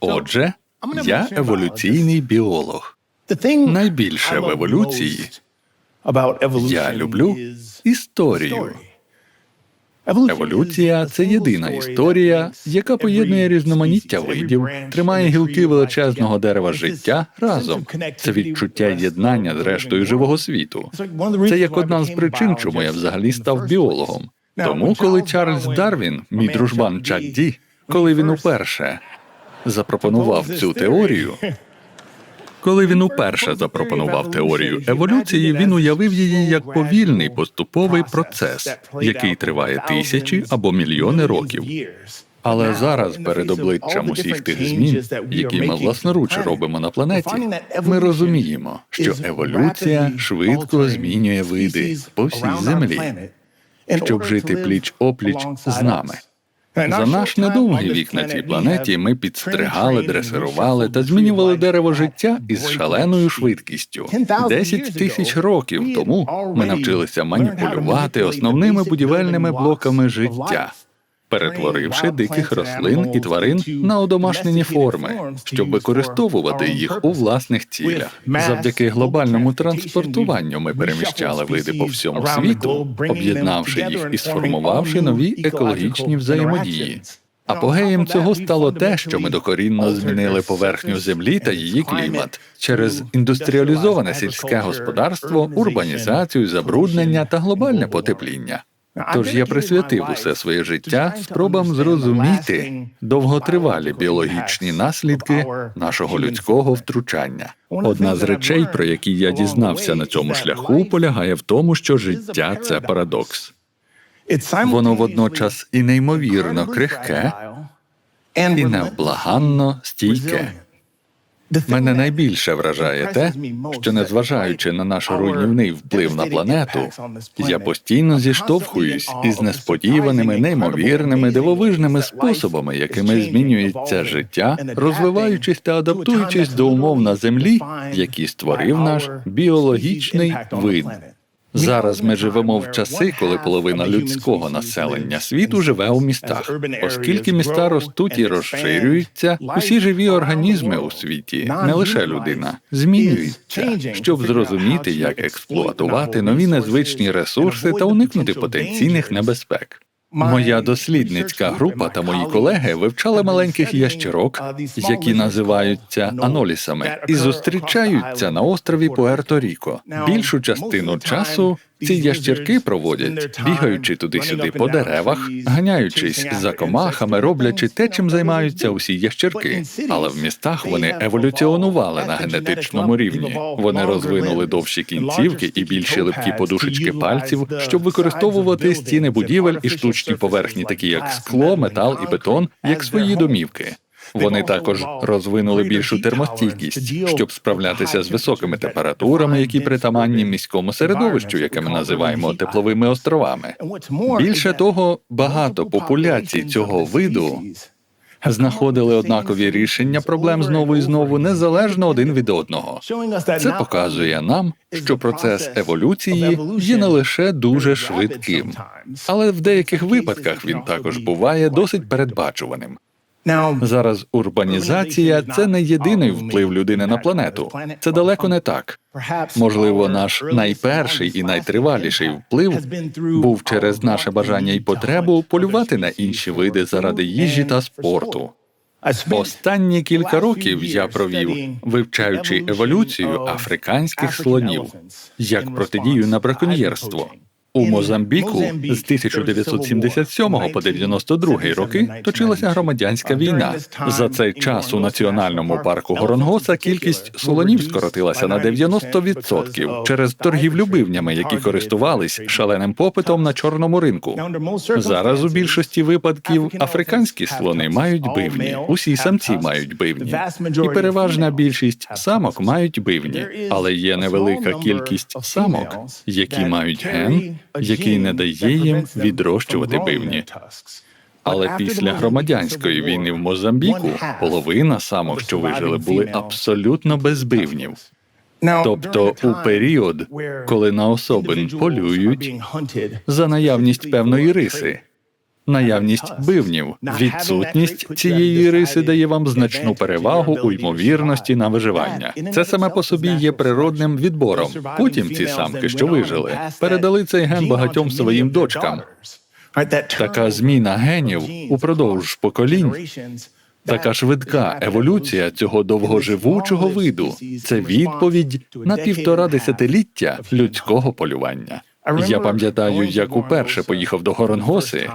Отже, я еволюційний біолог. Найбільше в еволюції я люблю історію. Еволюція це єдина історія, яка поєднує різноманіття видів, тримає гілки величезного дерева життя разом. Це відчуття єднання з рештою живого світу. Це як одна з причин, чому я взагалі став біологом. Тому, коли Чарльз Дарвін, мій дружбан Чак Ді, коли він уперше запропонував цю теорію. Коли він уперше запропонував теорію еволюції, він уявив її як повільний поступовий процес, який триває тисячі або мільйони років. Але зараз, перед обличчям усіх тих змін, які ми власноруч робимо на планеті, ми розуміємо, що еволюція швидко змінює види по всій землі, щоб жити пліч опліч з нами. За наш недовгий вік на цій планеті ми підстригали, дресирували та змінювали дерево життя із шаленою швидкістю. Десять тисяч років тому ми навчилися маніпулювати основними будівельними блоками життя. Перетворивши диких рослин і тварин на одомашнені форми, щоб використовувати їх у власних цілях. Завдяки глобальному транспортуванню ми переміщали види по всьому світу, об'єднавши їх і сформувавши нові екологічні взаємодії. Апогеєм цього стало те, що ми докорінно змінили поверхню землі та її клімат через індустріалізоване сільське господарство, урбанізацію, забруднення та глобальне потепління. Тож я присвятив усе своє життя спробам зрозуміти довготривалі біологічні наслідки нашого людського втручання. Одна з речей, про які я дізнався на цьому шляху, полягає в тому, що життя це парадокс. Воно водночас і неймовірно крихке, і невблаганно стійке. Мене найбільше вражає те, що незважаючи на наш руйнівний вплив на планету, я постійно зіштовхуюсь із несподіваними, неймовірними, дивовижними способами, якими змінюється життя, розвиваючись та адаптуючись до умов на землі, які створив наш біологічний вид. Зараз ми живемо в часи, коли половина людського населення світу живе у містах, оскільки міста ростуть і розширюються, усі живі організми у світі, не лише людина, змінюються, щоб зрозуміти, як експлуатувати нові незвичні ресурси та уникнути потенційних небезпек. Моя дослідницька група та мої колеги вивчали маленьких ящерок, які називаються анолісами, і зустрічаються на острові Пуерто-Ріко. Більшу частину часу ці ящерки проводять, бігаючи туди-сюди по деревах, ганяючись за комахами, роблячи те, чим займаються усі ящерки. Але в містах вони еволюціонували на генетичному рівні. Вони розвинули довші кінцівки і більші липкі подушечки пальців, щоб використовувати стіни будівель і штучні поверхні, такі як скло, метал і бетон, як свої домівки. Вони також розвинули більшу термостійкість, щоб справлятися з високими температурами, які притаманні міському середовищу, яке ми називаємо тепловими островами. Більше того, багато популяцій цього виду знаходили однакові рішення проблем знову і знову незалежно один від одного. Це показує нам, що процес еволюції є не лише дуже швидким, але в деяких випадках він також буває досить передбачуваним. Зараз урбанізація це не єдиний вплив людини на планету. Це далеко не так. Можливо, наш найперший і найтриваліший вплив був через наше бажання і потребу полювати на інші види заради їжі та спорту. Останні кілька років я провів, вивчаючи еволюцію африканських слонів як протидію на браконьєрство. У Мозамбіку з 1977 по 92 роки точилася громадянська війна. За цей час у національному парку Горонгоса кількість солонів скоротилася на 90% через торгівлю бивнями, які користувались шаленим попитом на чорному ринку. Зараз у більшості випадків африканські слони мають бивні, усі самці мають бивні, і переважна більшість самок мають бивні, але є невелика кількість самок, які мають ген який не дає їм відрощувати бивні. Але після громадянської війни в Мозамбіку половина самок, що вижили, були абсолютно без бивнів. Тобто у період, коли на особин полюють за наявність певної риси. Наявність бивнів, відсутність цієї риси дає вам значну перевагу у ймовірності на виживання. Це саме по собі є природним відбором. Потім ці самки, що вижили, передали цей ген багатьом своїм дочкам. Така зміна генів упродовж поколінь. Така швидка еволюція цього довгоживучого виду це відповідь на півтора десятиліття людського полювання. Я пам'ятаю, як уперше поїхав до Горонгоси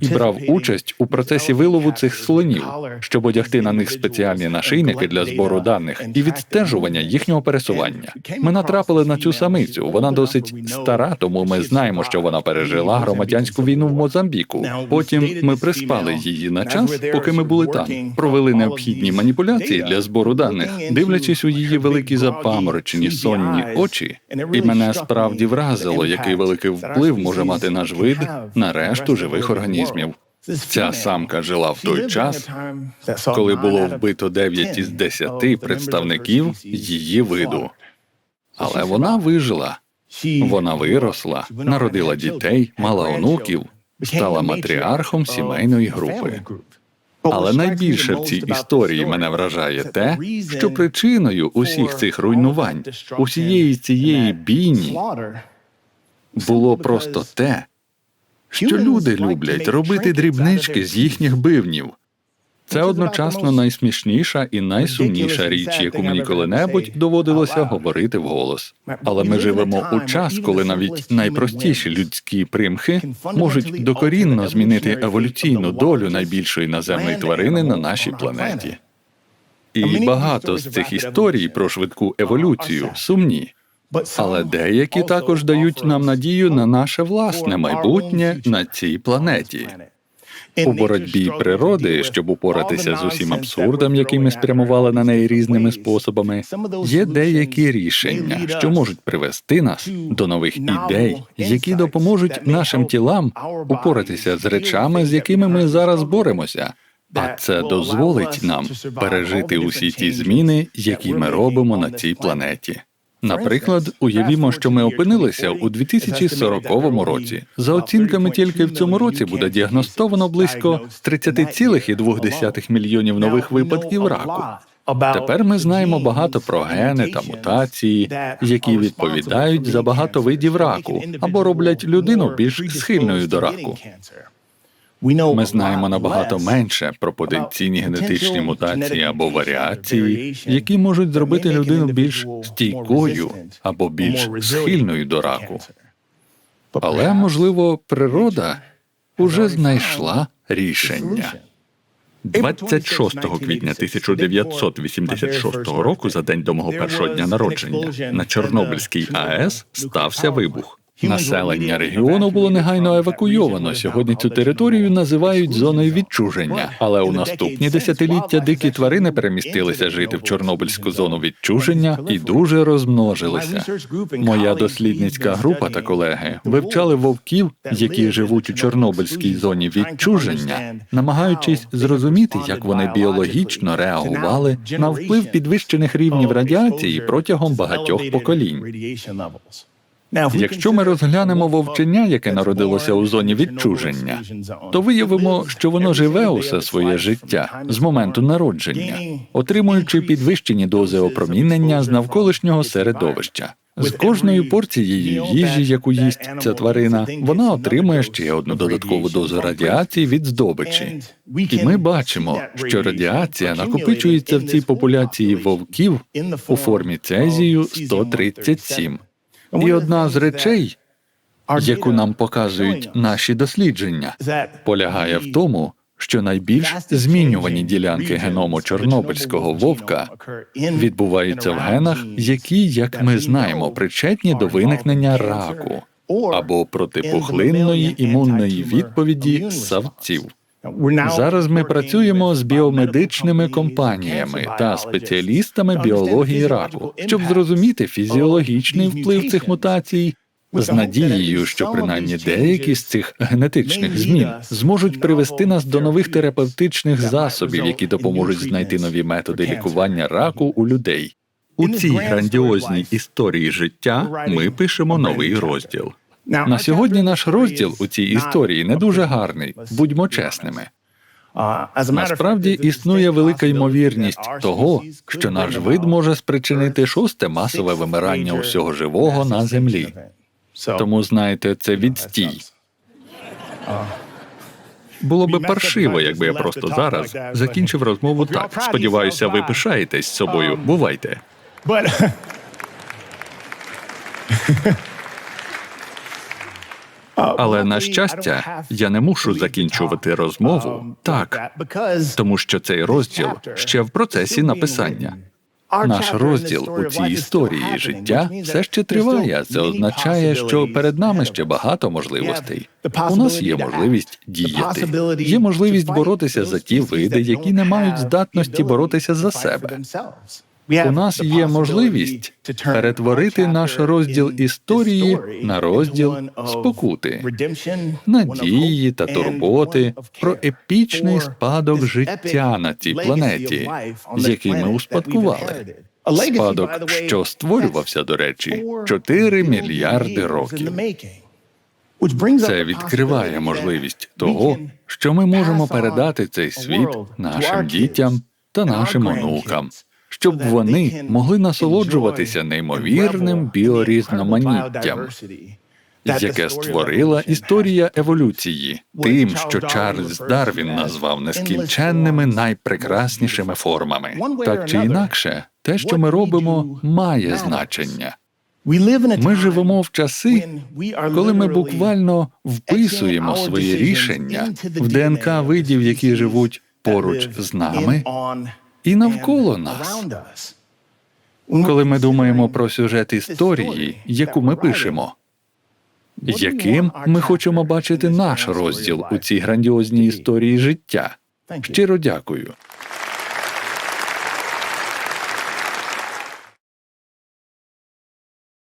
і брав участь у процесі вилову цих слонів, щоб одягти на них спеціальні нашийники для збору даних і відстежування їхнього пересування. Ми натрапили на цю самицю. Вона досить стара, тому ми знаємо, що вона пережила громадянську війну в Мозамбіку. Потім ми приспали її на час, поки ми були там. Провели необхідні маніпуляції для збору даних, дивлячись у її великі запаморочені сонні очі, і мене справді вразило, який великий вплив може мати наш вид на решту живих організмів. Ця самка жила в той час, коли було вбито 9 із 10 представників її виду. Але вона вижила. Вона виросла, народила дітей, мала онуків, стала матріархом сімейної групи. Але найбільше в цій історії мене вражає те, що причиною усіх цих руйнувань, усієї цієї бійні було просто те, що люди люблять робити дрібнички з їхніх бивнів. Це одночасно найсмішніша і найсумніша річ, яку мені коли-небудь доводилося говорити вголос. Але ми живемо у час, коли навіть найпростіші людські примхи можуть докорінно змінити еволюційну долю найбільшої наземної тварини на нашій планеті. І багато з цих історій про швидку еволюцію сумні. Але деякі також дають нам надію на наше власне майбутнє на цій планеті. У боротьбі природи, щоб упоратися з усім абсурдом, який ми спрямували на неї різними способами, є деякі рішення, що можуть привести нас до нових ідей, які допоможуть нашим тілам упоратися з речами, з якими ми зараз боремося. А це дозволить нам пережити усі ті зміни, які ми робимо на цій планеті. Наприклад, уявімо, що ми опинилися у 2040 році. За оцінками, тільки в цьому році буде діагностовано близько 30,2 мільйонів нових випадків раку. Тепер ми знаємо багато про гени та мутації, які відповідають за багато видів раку або роблять людину більш схильною до раку. Ми знаємо набагато менше про потенційні генетичні мутації або варіації, які можуть зробити людину більш стійкою або більш схильною до раку. Але, можливо, природа уже знайшла рішення. 26 квітня 1986 року, за день до мого першого дня народження, на Чорнобильській АЕС стався вибух. Населення регіону було негайно евакуйовано. Сьогодні цю територію називають зоною відчуження, але у наступні десятиліття дикі тварини перемістилися жити в Чорнобильську зону відчуження і дуже розмножилися. Моя дослідницька група та колеги вивчали вовків, які живуть у Чорнобильській зоні відчуження, намагаючись зрозуміти, як вони біологічно реагували на вплив підвищених рівнів радіації протягом багатьох поколінь. Якщо ми розглянемо вовчення, яке народилося у зоні відчуження, то виявимо, що воно живе усе своє життя з моменту народження, отримуючи підвищені дози опромінення з навколишнього середовища. З кожною порцією їжі, яку їсть ця тварина, вона отримує ще одну додаткову дозу радіації від здобичі. І ми бачимо, що радіація накопичується в цій популяції вовків у формі цезію 137. І одна з речей, яку нам показують наші дослідження, полягає в тому, що найбільш змінювані ділянки геному чорнобильського вовка відбуваються в генах, які, як ми знаємо, причетні до виникнення раку або протипухлинної імунної відповіді ссавців. Зараз ми працюємо з біомедичними компаніями та спеціалістами біології раку, щоб зрозуміти фізіологічний вплив цих мутацій. З надією, що принаймні деякі з цих генетичних змін зможуть привести нас до нових терапевтичних засобів, які допоможуть знайти нові методи лікування раку у людей. У цій грандіозній історії життя ми пишемо новий розділ. На сьогодні наш розділ у цій історії не дуже гарний. Будьмо чесними. Насправді існує велика ймовірність того, що наш вид може спричинити шосте масове вимирання усього живого на землі. Тому знаєте, це відстій. Було би паршиво, якби я просто зараз закінчив розмову так. Сподіваюся, ви пишаєтесь собою. Бувайте. Але на щастя, я не мушу закінчувати розмову так, тому що цей розділ ще в процесі написання. Наш розділ у цій історії життя все ще триває. Це означає, що перед нами ще багато можливостей. У нас є можливість діяти. Є можливість боротися за ті види, які не мають здатності боротися за себе. У нас є можливість перетворити наш розділ історії на розділ спокути, надії та турботи про епічний спадок життя на цій планеті, який ми успадкували. Спадок, що створювався, до речі, 4 мільярди років. Це відкриває можливість того, що ми можемо передати цей світ нашим дітям та нашим онукам, щоб вони могли насолоджуватися неймовірним біорізноманіттям, яке створила історія еволюції, тим, що Чарльз Дарвін назвав нескінченними найпрекраснішими формами. Так чи інакше, те, що ми робимо, має значення. Ми живемо в часи, коли ми буквально вписуємо свої рішення в ДНК видів, які живуть поруч з нами і навколо нас. Коли ми думаємо про сюжет історії, яку ми пишемо, яким ми хочемо бачити наш розділ у цій грандіозній історії життя. Щиро дякую.